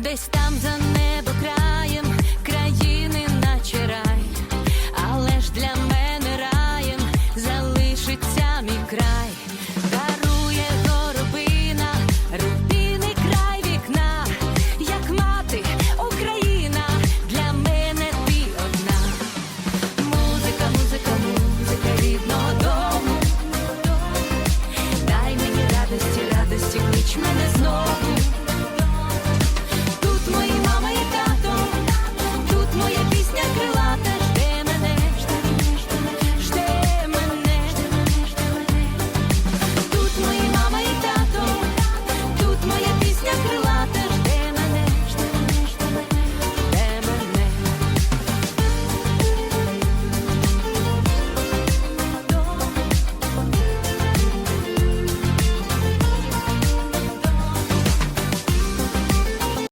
десь там за небо край.